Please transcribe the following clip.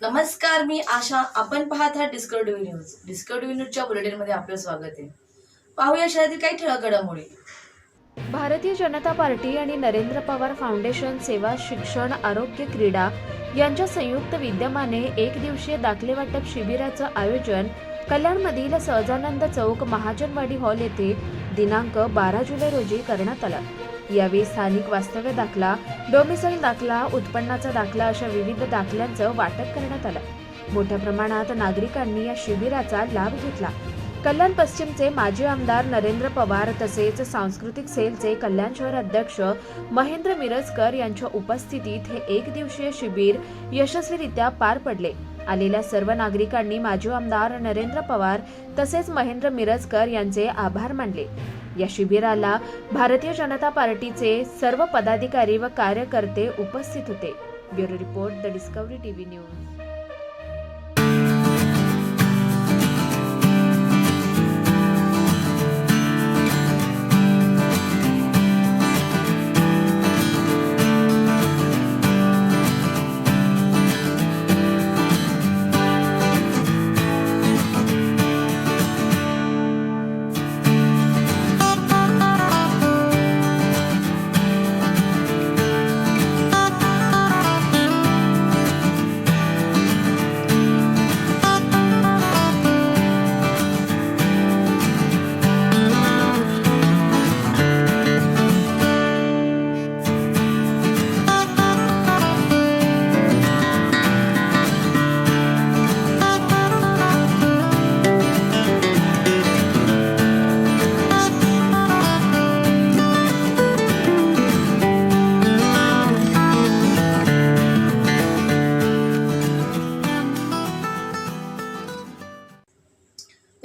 नमस्कार मी आशा. आपण पाहत आहात डिस्कवरी न्यूज डिस्कवरी न्यूजच्या बुलेटिनमध्ये आपलं स्वागत आहे. पाहूया शहरातील काही ठळक घडामोडी. भारतीय जनता पार्टी आणि नरेंद्र पवार फाउंडेशन सेवा शिक्षण आरोग्य क्रीडा यांच्या संयुक्त विद्यमाने एक दिवसीय दाखले वाटप शिबिराचं आयोजन कल्याणमधील सहजानंद चौक महाजनवाडी हॉल येथे दिनांक बारा जुलै रोजी करण्यात आलं. यावेळी स्थानिक वास्तव्य दाखला डोमिसाईल दाखला उत्पन्नाचा दाखला अशा विविध दाखल्यांचं वाटप करण्यात आलं. मोठ्या प्रमाणात नागरिकांनी या शिबिराचा लाभ घेतला. कल्याण पश्चिमचे माजी आमदार नरेंद्र पवार तसेच सांस्कृतिक सेलचे कल्याण शहर अध्यक्ष महेंद्र मिरजकर यांच्या उपस्थितीत हे एक दिवसीय शिबिर यशस्वीरित्या पार पडले. आलेल्या सर्व नागरिकांनी माजी आमदार नरेंद्र पवार तसेच महेंद्र मिरजकर यांचे आभार मानले. या शिबिराला भारतीय जनता पार्टीचे सर्व पदाधिकारी व कार्यकर्ते उपस्थित होते. Bureau report the discovery TV news.